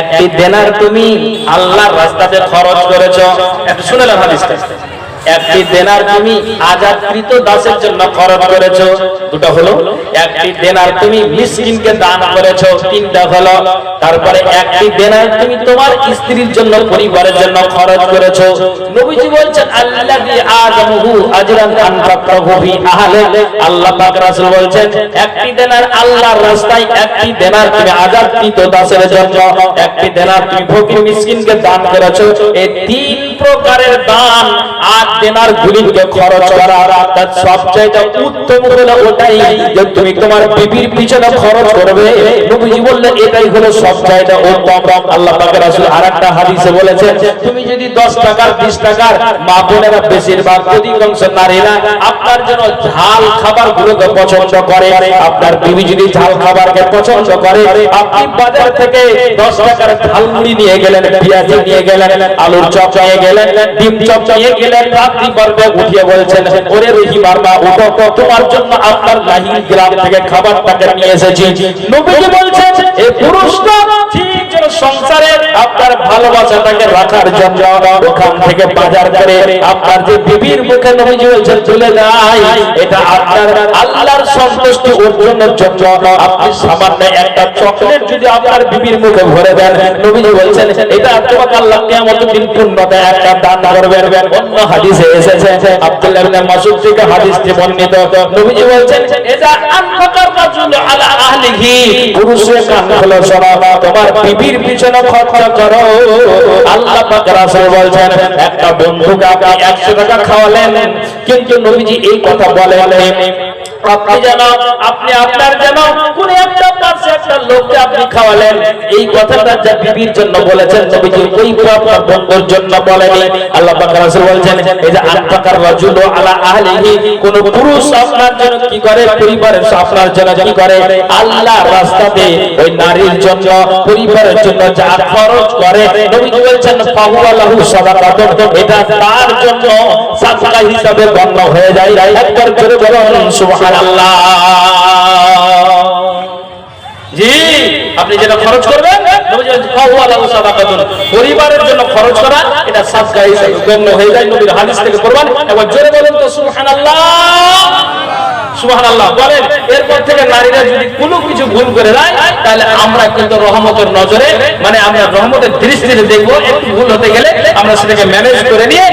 একটি দেনার তুমি আল্লাহর রাস্তাতে খরচ করেছ। একটু শুনেলেন হাদিসটা। একটি দেনার তুমি আজাদকৃত দাসের জন্য খরচ করেছ। দুটো হলো, একটি দেনার তুমি মিসকিনকে দান করেছ। তিনটা হলো, তারপরে একটি দেনার তুমি তোমার স্ত্রীর জন্য, পরিবারের জন্য খরচ করেছ। নবীজি বলছেন আল্লাহি আজমহু আজরান আনফাকহু ফি আহলে। আল্লাহ পাক রাসূল বলছেন, একটি দেনার আল্লাহর রাস্তায় একটি দেনার তুমি আজাদকৃত দাসের জন্য, একটি দেনার তুমি ফকির মিসকিনকে দান করেছ। এই তিন প্রকারের দান আর দেনার গুলিকে খরচ করা, তার সবচাইতে উত্তম হলো ওটাই যে তুমি তোমার বিবির পিছনে খরচ করবে। নবীজি বললেন, এটাই হলো সবচাইতে উত্তম। আল্লাহ পাকের রাসূল আরেকটা হাদিসে বলেছেন, তুমি যদি 10 টাকার 20 টাকার, মা বোনেরা বেশিরভাগ অধিকাংশ নারীরা আপনার জন্য ঝাল খাবার গুলোকে পছন্দ করে, আপনার বিবি যদি ঝাল খাবারকে পছন্দ করে, আপনি বাজার থেকে 10 টাকার ঝালমুড়ি নিয়ে গেলেন, পেঁয়াজ নিয়ে গেলেন, আলুর চপ নিয়ে গেলেন, ডিম চপ নিয়ে গেলেন রাত্রি পর্বে উঠিয়ে বলছেন, ওরে রহি বারবা উঠো তোমার জন্য আপনার লাহিল গ্রাম থেকে খাবারটাকে নিয়ে এসেছি। নবীজি ভালোবাসাটাকে রাখার জন্য ওখান থেকে বাজার করে আপনার যে বিবির মুখে চলে যায়, এটা আপনার আল্লাহর সন্তুষ্টি অর্জনের জন্য আপনি সামান্য একটা চকলেট যদি আপনার বিবির মুখে ভরে দেন বলছেন, এটা তোমাকে আল্লাহ কিয়ামত দিন পূর্ণতা একটা দান করবেন। অন্য হাদিসে এসেছে, আব্দুল্লাহ ইবনে মাসউদ থেকে বর্ণিত। বলছেন এটা আনফাকার রাজুল আলা আহলিহি। পুরুষের কান শোনো, তোমার বিবির পিছনে খরচ করো। আল্লাহ পাক রাসূল বলছেন, একটা বন্ধুকে আপনি 100 টাকা খাওয়ালেন, কিন্তু নবীজি এই কথা বলেন আপনি যেন, আপনি আপনার যেন কোন একটা পাশে আপনি খাওয়ালেন, এই কথাটা যা বিবির জন্য বলেছেন নবীজি ওই আপনার বন্ধুর জন্য বলেনি। আল্লাহ পাক রাসূল বলেন এই যে আনফাকার রাজুল আলা আহলিহি, কোন পুরুষ আপনার জন্য কি করে, পরিবারের আপনার জন্য কি করে? আল্লাহর রাস্তাতে ওই নারীর জন্য, পরিবারের জন্য যা খরচ করে। নবীজি বলছেন, ফাহুয়া লাহু সাদাকাতুন এটা তার জন্য সাদকা হিসাবে গণ্য হয়ে যায়। একবার জোরে বলুন, সুবহানাল্লাহ। আপনি যেটা খরচ করবেন। পরিবারের জন্য খরচ করা, এটা সাদকা হিসাবে গণ্য হয়ে যায় নবীর হাদিস থেকে প্রমাণ একবার জোরে বলুন তো, সুবহানাল্লাহ! বলেন, এরপর থেকে নারীরা যদি কোনো কিছু ভুল করে দেয়, তাহলে আমরা রহমতের নজরে মানে রহমতের ভুল হতে গেলে আমরা সেটাকে ম্যানেজ করে নিয়ে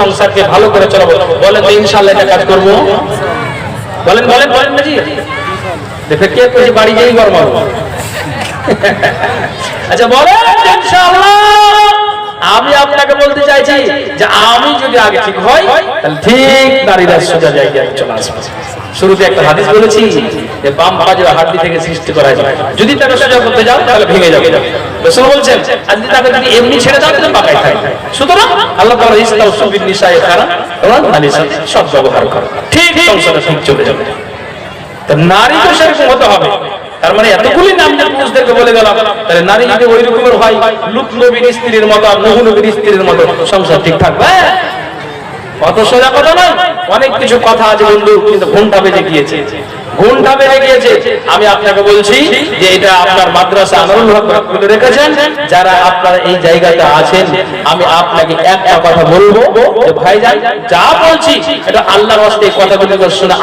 সংসারকে ভালো করে তো এটা কাজ করব। বলেন বলেন বলেন নাজি দেখে, কে কইছে বাড়ি যেই গরমাবো আচ্ছা বলেন, ইনশাআল্লাহ। আমি আপনাকে বলতে চাইছি যে আমি যদি আগে ঠিক হয় তাহলে ঠিক নারীরা সোজা জায়গায় চলে আসবে। শুরুতে একটা হাদিস বলেছি যে বাম পাজের হাড্ডি থেকে সৃষ্টি করা যায়, যদি তাকে সোজা করতে যাও, তাহলে ভেঙে যাবে। যদি তাকে যদি এমনি ছেড়ে দাও সুতরাং আল্লাহ তাআলা নিসায়ে সাথে সৎ ব্যবহার করো। ঠিক সংসারে ঠিক চলে যাবে। তা নারী তো সেরকম হতে হবে। তার মানে এতগুলি নাম যে পুরুষদেরকে বলে গেলাম তাহলে নারী যদি ওই রকমের হয় লুত নবীর স্ত্রীর মতো নহু নবীর স্ত্রীর মতো সংসার ঠিক থাকবে? অত সোজা কথা নয়। অনেক কিছু কথা আছে বন্ধু, কিন্তু ঘণ্টা বেজে গিয়েছে। ঘণ্টা বেড়ে গিয়েছে আমি আপনাকে বলছি যে এটা আপনার মাদ্রাসা আনন্দ খুলে রেখেছেন। যারা আপনারা এই জায়গাতে আছেন, আমি আপনাকে একটা কথা বলব। ভাই যা বলছি, এটা আল্লাহর হস্তে কথাগুলো শোনা